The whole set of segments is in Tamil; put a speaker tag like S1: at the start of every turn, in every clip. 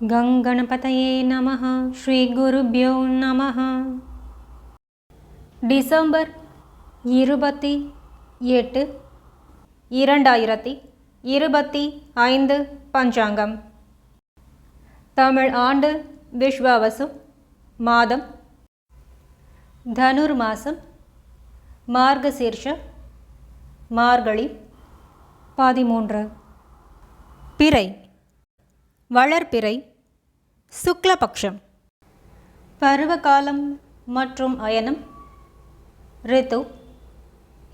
S1: கங்கணபதையே நம ஸ்ரீ குருபியோ நம டிசம்பர் இருபத்தி எட்டு இரண்டாயிரத்தி இருபத்தி ஐந்து பஞ்சாங்கம் தமிழ் ஆண்டு விஸ்வாவசம் மாதம் தனுர் மாதம் மார்கசீர்ஷ மார்கழி பதிமூன்று பிறை வளர்பிறை சுக்லபக்ஷம். பருவகாலம் மற்றும் அயனம் ரித்து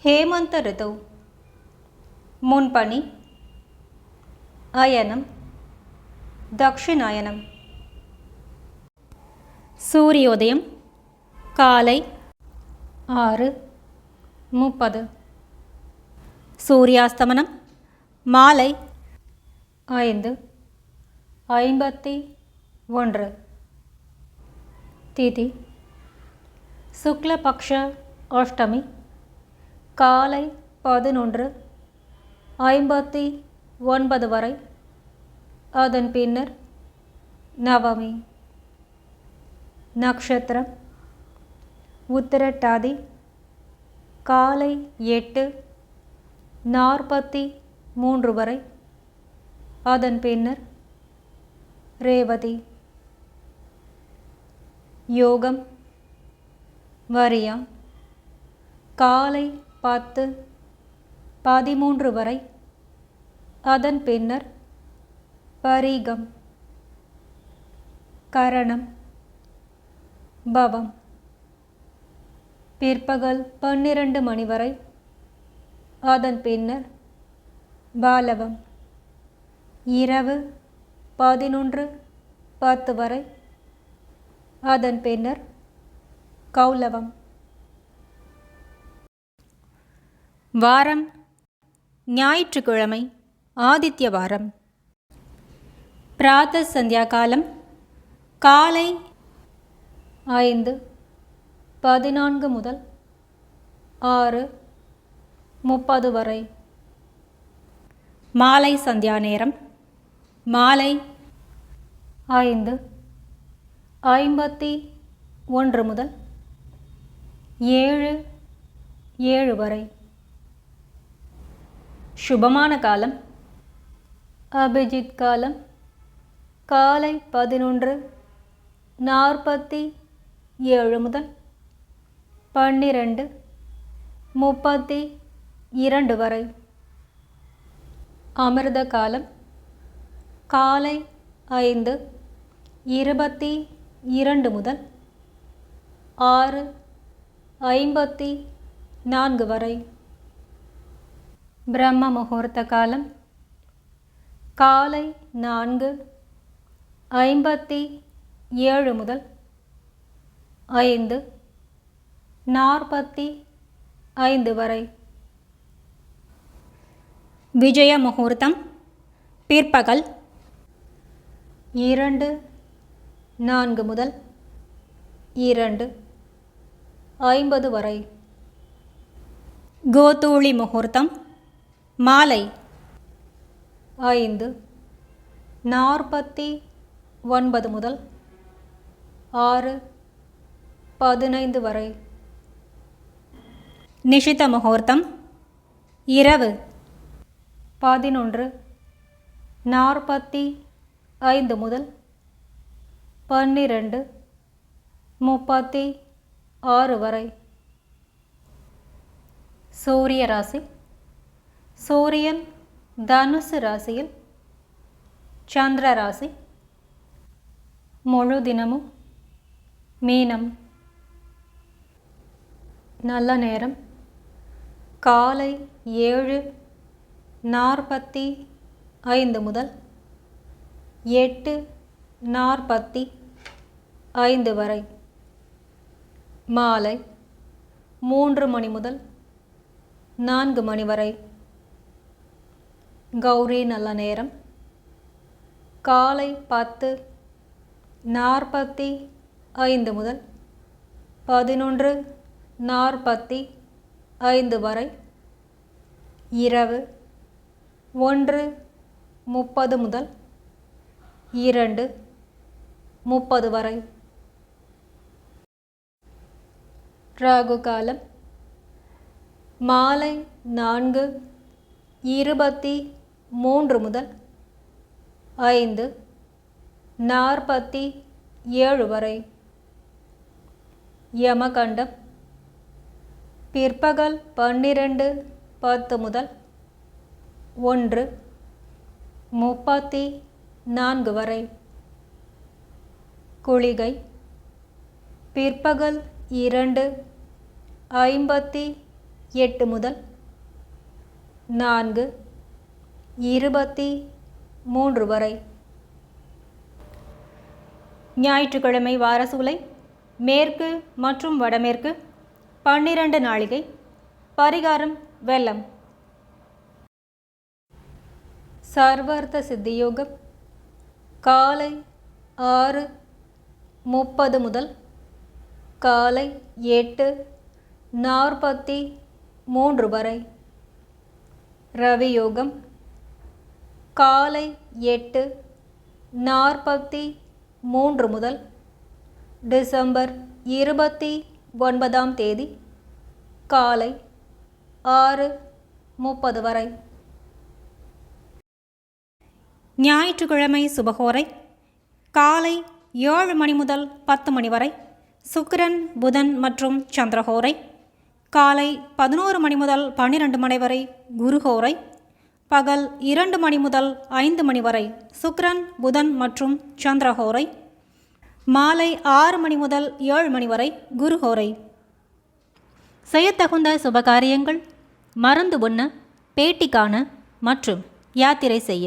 S1: ஹேமந்த ரித்து. முன்பனி அயனம் தக்ஷிணாயனம். சூரியோதயம் காலை ஆறு முப்பது. சூரியாஸ்தமனம் மாலை ஐந்து. ஐம்பத்தி ஒன்று. திதி. சுக்லபக்ஷ அஷ்டமி. காலை பதினொன்று ஐம்பத்தி ஒன்பது வரை. அதன் பின்னர் நவமி. நக்ஷத்திரம். உத்திரட்டாதி. காலை எட்டு நாற்பத்தி மூன்று வரை. அதன் பின்னர் ரேவதி. யோகம். வரியா. காலை பத்து பதிமூன்று வரை. அதன் பின்னர் பரீகம். கரணம். பவம். பிற்பகல் பன்னிரண்டு மணி வரை. அதன் பின்னர் பாலவம். இரவு பதினொன்று பத்து வரை. அதன் பின்னர் கௌலவம். வாரம் ஞாயிற்றுக்கிழமை ஆதித்ய வாரம். பிராத்த சந்தியா காலம் காலை ஐந்து பதினான்கு முதல் ஆறு முப்பது வரை. மாலை சந்தியா நேரம் மாலை ஐந்து. ஐம்பத்தி ஒன்று முதல் ஏழு ஏழு வரை. சுபமான காலம். அபிஜித் காலம். காலை பதினொன்று நாற்பத்தி ஏழு முதல் பன்னிரண்டு முப்பத்தி இரண்டு வரை. அமிர்த காலம். காலை ஐந்து இருபத்தி இரண்டு முதல் ஆறு ஐம்பத்தி நான்கு வரை. பிரம்ம முகூர்த்த காலம் காலை நான்கு ஐம்பத்தி ஏழு முதல் ஐந்து நாற்பத்தி ஐந்து வரை. விஜய முகூர்த்தம் பிற்பகல் இரண்டு நான்கு முதல் இரண்டு ஐம்பது வரை. கோதூளி முகூர்த்தம் மாலை ஐந்து நாற்பத்தி ஒன்பது முதல் ஆறு பதினைந்து வரை. நிஷித முகூர்த்தம் இரவு பதினொன்று நாற்பத்தி ஐந்து முதல் பன்னிரண்டு முப்பத்தி ஆறு வரை. சூரிய ராசி. சூரியன் தனுசு ராசியில் சந்திர ராசி. முழு தினமும் மீனம். நல்ல நேரம். காலை ஏழு நாற்பத்தி ஐந்து முதல் எட்டு நாற்பத்தி ஐந்து வரை. மாலை மூன்று மணி முதல் நான்கு மணி வரை. கௌரி நல்ல நேரம். காலை பத்து நாற்பத்தி ஐந்து முதல் பதினொன்று நாற்பத்தி ஐந்து வரை. இரவு ஒன்று முப்பது முதல் இரண்டு முப்பது வரை. ராகு காலம். மாலை நான்கு இருபத்தி மூன்று முதல் ஐந்து நாற்பத்தி ஏழு வரை. யமகண்டம். பிற்பகல் பன்னிரண்டு பத்து முதல் ஒன்று முப்பத்தி நான்கு வரை. குளிகை. பிற்பகல் இரண்டு ஐம்பத்தி எட்டு முதல் நான்கு இருபத்தி மூன்று வரை. ஞாயிற்றுக்கிழமை வாரசூலை மேற்கு மற்றும் வடமேற்கு பன்னிரண்டு நாளிகை பரிகாரம் வெள்ளம் சர்வார்த்த சித்தியோகம். காலை ஆறு முப்பது முதல் காலை எட்டு நாற்பத்தி மூன்று வரை. ரவியோகம் காலை எட்டு நாற்பத்தி மூன்று முதல் டிசம்பர் இருபத்தி ஒன்பதாம் தேதி காலை ஆறு முப்பது வரை. ஞாயிற்றுக்கிழமை சுபகோரை காலை ஏழு மணி முதல் பத்து மணி வரை சுக்கிரன் புதன் மற்றும் சந்திரஹோரை காலை பதினோரு மணி முதல் பன்னிரண்டு மணி வரை குருஹோரை பகல் இரண்டு மணி முதல் ஐந்து மணி வரை சுக்கிரன் புதன் மற்றும் சந்திரஹோரை மாலை ஆறு மணி முதல் ஏழு மணி வரை குருஹோரை செய்யத்தகுந்த சுபகாரியங்கள் மருந்து உண்ண பேட்டி காண மற்றும் யாத்திரை செய்ய.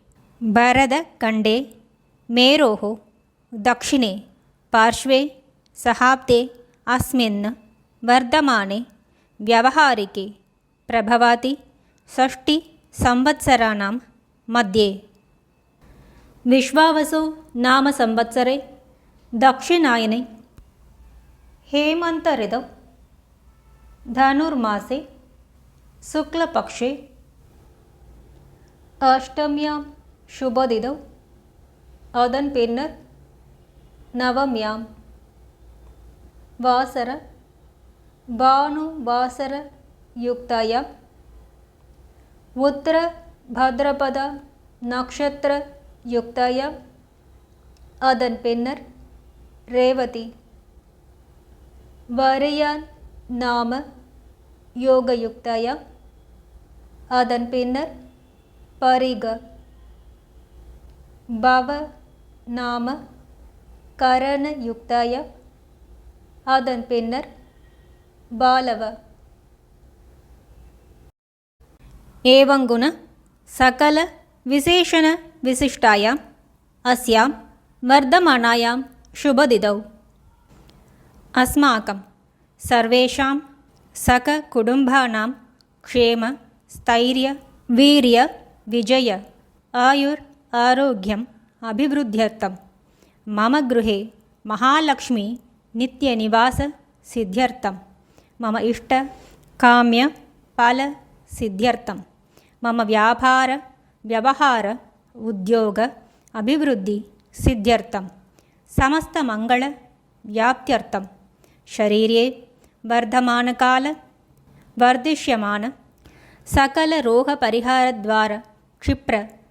S1: भरतखण्डे मेरोः दक्षिणे पार्श्वे सहाब्दे अस्मिन् वर्धमाने व्यावहारिके प्रभवाति षष्टिसंवत्सराणां मध्ये विश्वावसु नाम संवत्सरे दक्षिणायने हेमन्तऋतौ धनुर्मासे शुक्लपक्षे अष्टम्यां சுபதிதம். அதன் பின்னர் நவம்யாம். வாசர பானு வாசர யுக்தயம். உத்தர பத்ரபத நக்ஷத்திர யுக்தயம். அதன் பின்னர் ரேவதி. வரியான் நாம யோகயுக்தயம். அதன் பின்னர் பரிக. பவ நாம கரணயுக்தாய அதன் பின்னர் பாலவ एवङ्गुण सकलविशेषणविशिष्टायाम् अस्यां वर्धमानायां शुभदिदौ अस्माकं सर्वेषां सककुटुम्बानां क्षेम स्थैर्य वीर्य विजय आयुर् आरोग्यम् अभिवृद्ध्यर्थं मम गृहे महालक्ष्मी नित्यनिवाससिद्ध्यर्थं मम इष्टकाम्यफलसिद्ध्यर्थं मम व्यापार व्यवहार उद्योग अभिवृद्धिसिद्ध्यर्थं समस्तमङ्गलव्याप्त्यर्थं शरीरे वर्धमानकाल वर्धिष्यमान सकलरोगपरिहारद्वारा क्षिप्र